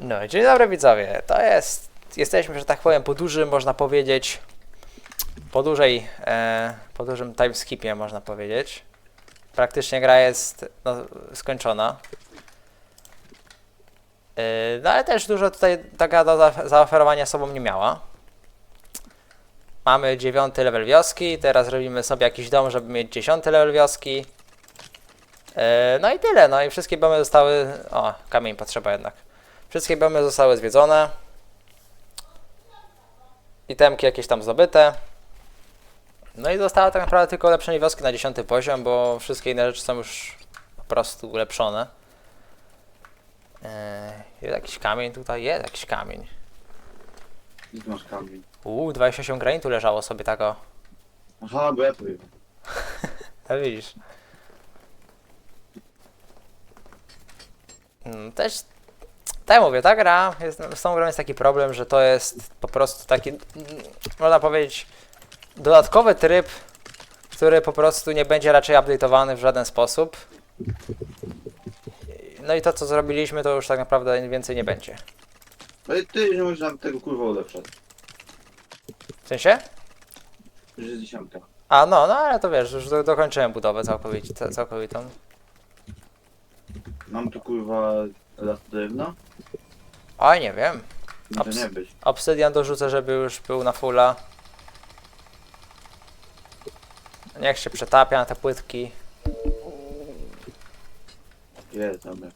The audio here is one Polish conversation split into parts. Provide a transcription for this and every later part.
No, dzień dobry widzowie. To jest. Jesteśmy, że tak powiem, po dużym, można powiedzieć. Po dużej. E, po dużym timeskipie, można powiedzieć. Praktycznie gra jest no, skończona. E, no ale też dużo tutaj taka do za- zaoferowania sobą nie miała. Mamy dziewiąty level wioski, teraz robimy sobie jakiś dom, żeby mieć dziesiąty level wioski. E, no i tyle, no i wszystkie biomy zostały... O, kamień potrzeba jednak. Wszystkie biomy zostały zwiedzone. Itemki jakieś tam zdobyte. No i zostało tak naprawdę tylko ulepszenie wioski na 10 poziom, bo wszystkie inne rzeczy są już po prostu ulepszone. Eee, jest jakiś kamień tutaj? Jest jakiś kamień. Gdzie masz kamień? Uuu, 28 granitu leżało sobie tak o. Aha, bo ja tu jechałem. No widzisz. Mm, Też, tak jak mówię, ta gra, jest, z tą grą jest taki problem, że to jest po prostu taki, można powiedzieć, dodatkowy tryb, który po prostu nie będzie raczej update'owany w żaden sposób. No i to, co zrobiliśmy, to już tak naprawdę więcej nie będzie. Ale ty nie możesz nam tego kurwa ulepszać. W sensie? Już jest dziesiątka. A, no, no, ale to wiesz, już do, dokończyłem budowę całkowicie, ca- całkowitą. Mam tu kurwa drewna? Oj, nie wiem. Może Abs- nie być. Obsydian dorzucę, żeby już był na fulla. Niech się przetapia na te płytki. Jest, dobra.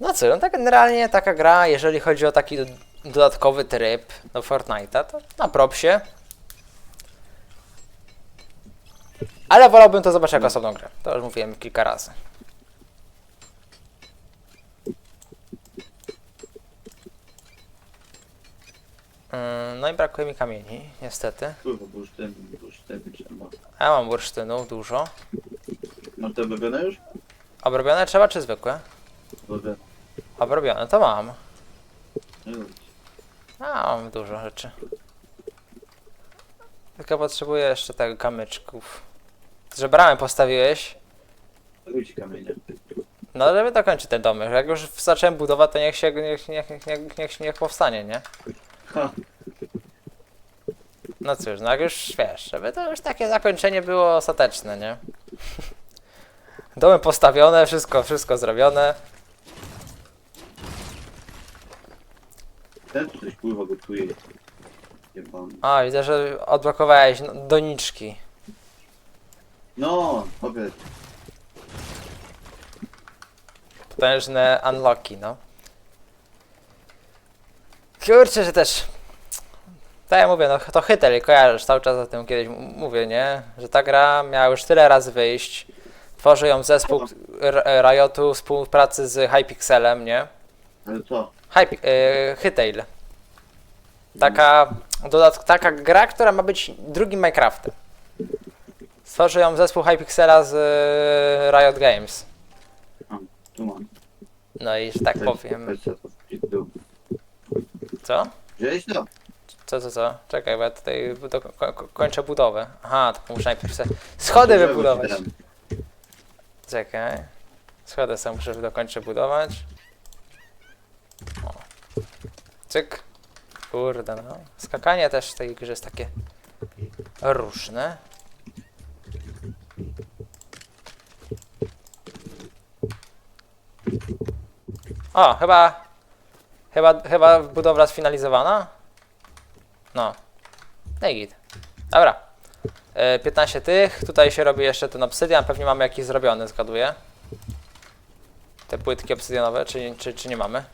No co, no tak generalnie taka gra, jeżeli chodzi o taki do- dodatkowy tryb do Fortnite'a, to na propsie. Ale wolałbym to zobaczyć jako osobną grę. To już mówiłem kilka razy. Mm, No i brakuje mi kamieni, niestety. Kurwa, bursztyn, bursztyn trzeba. A ja mam bursztynów dużo. Masz te wybione już? Obrobione trzeba czy zwykłe? Dobra. Obrobione to mam. Nie wiem. A, mam dużo rzeczy. Tylko potrzebuję jeszcze tego kamyczków. Że bramę postawiłeś, Rzuć kamienie. no żeby dokończyć te domy. Jak już zacząłem budować, to niech się, niech, niech, niech, niech, niech, niech powstanie, nie? No cóż, no jak już wiesz, żeby to już takie zakończenie było ostateczne, nie? Domy postawione, wszystko, wszystko zrobione. Ten coś kurwa gotuje. Jebany. A, widzę, że odblokowałeś no- doniczki. No, powiedz. Potężne unlocki, no. Kurczę, że też. Tak jak mówię, no to Hytel, kojarzysz, cały czas o tym kiedyś mówię, nie? Że ta gra miała już tyle razy wyjść. Tworzy ją zespół Riotu w współpracy z Hypixelem, nie? Ale co? Hype, y, Hytale. Taka, dodatk- taka gra, która ma być drugim Minecraftem. Stworzy ją zespół Hypixela z y, Riot Games. Tu mam. No i że tak powiem. weź sobie to w pizdu. Co? Wziąłeś to? Co, co, co? Czekaj, bo ja tutaj do, ko, ko, kończę budowę. Aha, to muszę najpierw se schody wybudować. Czekaj. Schody sobie muszę dokończyć budować. O. Cyk. Kurde no. Skakanie też w tej grze jest takie różne. O, chyba chyba chyba budowla sfinalizowana. No. No i git. Dobra. E, 15 tych. Tutaj się robi jeszcze ten obsydian. Pewnie mamy jakiś zrobiony, zgaduję. Te płytki obsydianowe, czy, czy, czy nie mamy?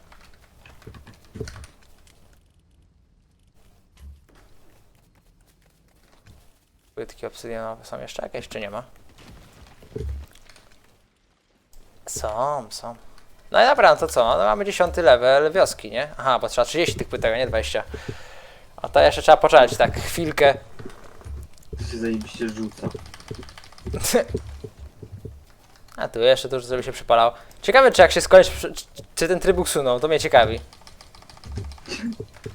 Płytki obsydianowe są jeszcze jakieś, czy nie ma? Są, są. No i dobra, no to co? No mamy 10 level wioski, nie? Aha, bo trzeba 30 tych płytek, a nie 20. A to jeszcze trzeba poczekać tak chwilkę. To się zajebiście rzuca. A tu jeszcze dużo żeby się przypalało. Ciekawe czy jak się skończy, czy, czy ten tryb usunął, to mnie ciekawi.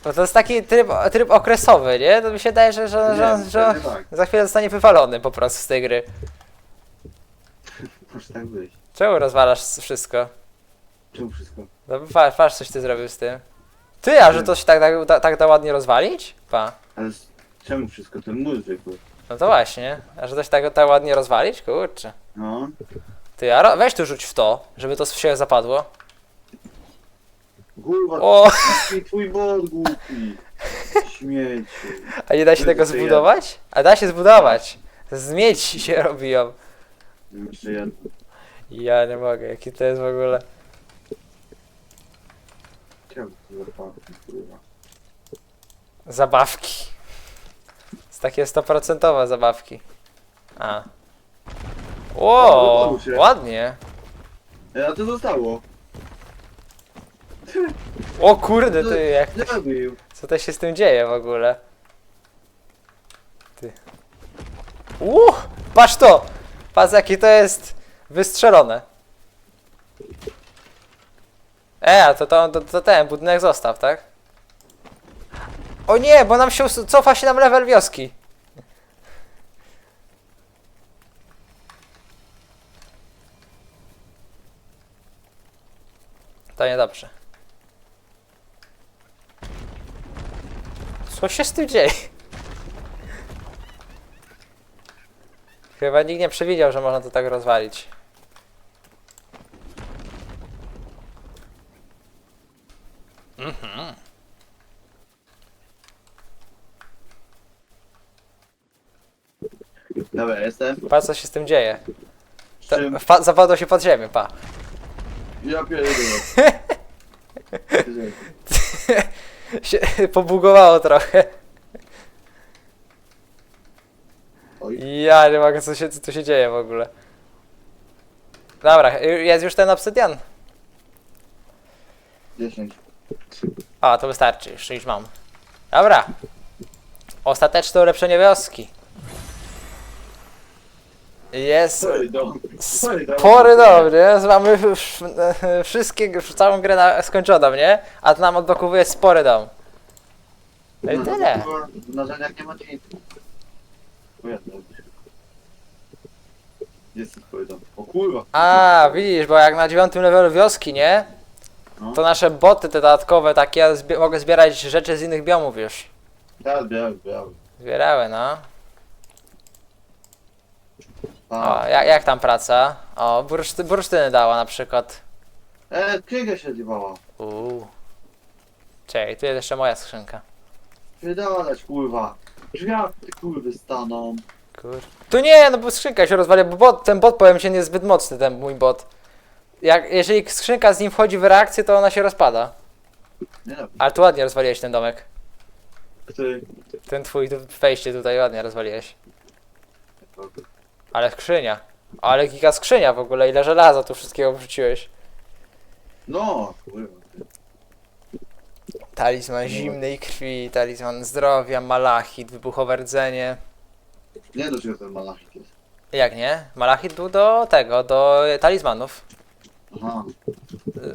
Bo to jest taki tryb, tryb okresowy, nie? To mi się daje, że, że, że, Nie, że pewnie tak. za chwilę zostanie wywalony po prostu z tej gry. Może tak być. Czemu rozwalasz wszystko? Czemu wszystko? No patrz, patrz coś ty zrobił z tym. Ty, a że to się tak, tak, tak, tak da ładnie rozwalić? Pa. Ale s- czemu wszystko? To mój zwykły. No to właśnie. A że to się tak, tak ładnie rozwalić? Kurczę. No. Ty, a ro- weź tu rzuć w to, żeby to się zapadło. Kurwa, O, twój, twój bot głupi. Śmieci. a nie da się tego zbudować? A da się zbudować. Z miedzi się robią. Jeszcze jedno. Ja nie mogę, jaki to jest w ogóle. Czemu to za fakt, kurwa? Zabawki. Z takie 100% zabawki. A. Wow, ładnie. E, a to zostało. O kurde, ty, jak, Zabił. co to się z tym dzieje w ogóle? Ty. Uch, patrz to! Patrz jakie to jest wystrzelone. E, to, to, to, to ten budynek zostaw, tak? O nie, bo nam się cofa się nam level wioski. To niedobrze. Co się z tym dzieje? Chyba nikt nie przewidział, że można to tak rozwalić. Dobra, jestem. Patrz co się z tym dzieje. To, czym? wpa- zapadło się pod ziemię, pa. Ja pierdolę. się pobugowało trochę. Oj. Ja nie mogę, co, się, co tu się dzieje w ogóle. Dobra, jest już ten obsydian. 10. A, to wystarczy, już, już mam. Dobra. Ostateczne ulepszenie wioski. Jest Spory dom. Spory? Mamy już, e, wszystkie, już całą grę na, skończoną, nie? A to nam odblokowuje spory dom. No i tyle. W narzędziach nie ma nic. O ja Jest spory dom. O kurwa. A, widzisz, bo jak na dziewiątym levelu wioski, nie? No. To nasze boty te dodatkowe takie, ja zbie- mogę zbierać rzeczy z innych biomów już. Tak, biały, biały. Zbierały, no. A. O, jak, jak tam praca? O, burszty, bursztyny dała na przykład. E, księga się zjebała. Uuu. Czekaj, tu jest jeszcze moja skrzynka. Wydalać kurwa. Drzwiach ty kurwy staną. Kur... Tu nie, no bo skrzynka się rozwala, bo bot, ten bot powiem ci nie jest zbyt mocny, ten mój bot. Jak, jeżeli skrzynka z nim wchodzi w reakcję, to ona się rozpada. Nie no. Ale tu ładnie rozwaliłeś ten domek. Który? Ten twój tu- wejście tutaj ładnie rozwaliłeś. Ale skrzynia. Ale giga skrzynia w ogóle, ile żelaza tu wszystkiego wrzuciłeś. No, kurwa. Talizman zimnej krwi, talizman zdrowia, malachit, wybuchowe rdzenie. Nie do czego ten malachit jest. Jak nie? Malachit był do tego, do talizmanów. Aha.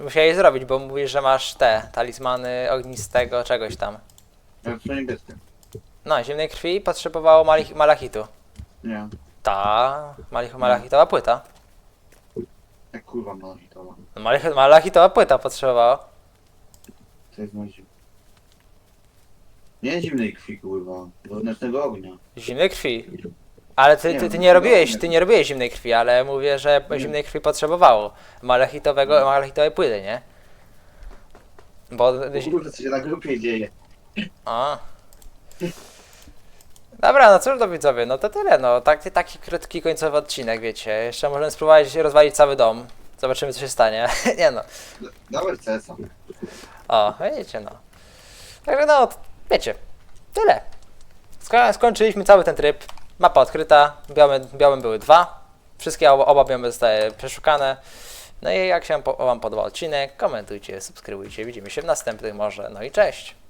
Musiałeś zrobić, bo mówisz, że masz te talizmany ognistego czegoś tam. Jak w niebieskim. No, zimnej krwi potrzebowało malachitu. Nie. Ta, malich- malachitowa płyta. Jak kurwa malachitowa. No, Malach- malachitowa płyta potrzebowała. To jest moje Nie zimnej krwi kurwa. Wewnętrznego ognia. Zimnej krwi. Ale ty, Nie, ty, ty no, nie robiłeś, nie. ty nie robiłeś zimnej krwi, ale mówię, że zimnej krwi potrzebowało. Malachitowego, malachitowej płyty, nie? Bo... Kurwa co się na grupie dzieje. A. Dobra, no cóż do widzowie, no to tyle, no. Taki, taki krótki końcowy odcinek, wiecie. Jeszcze możemy spróbować rozwalić cały dom. Zobaczymy, co się stanie. nie no. Dawaj cesa. O, wiecie, no. Także no, wiecie. Tyle. Sko skończyliśmy cały ten tryb. Mapa odkryta. Białe, białym były dwa. Wszystkie oba, oba biomy zostały przeszukane. No i jak się po, Wam podobał odcinek, komentujcie, subskrybujcie. Widzimy się w następnych może. No i cześć.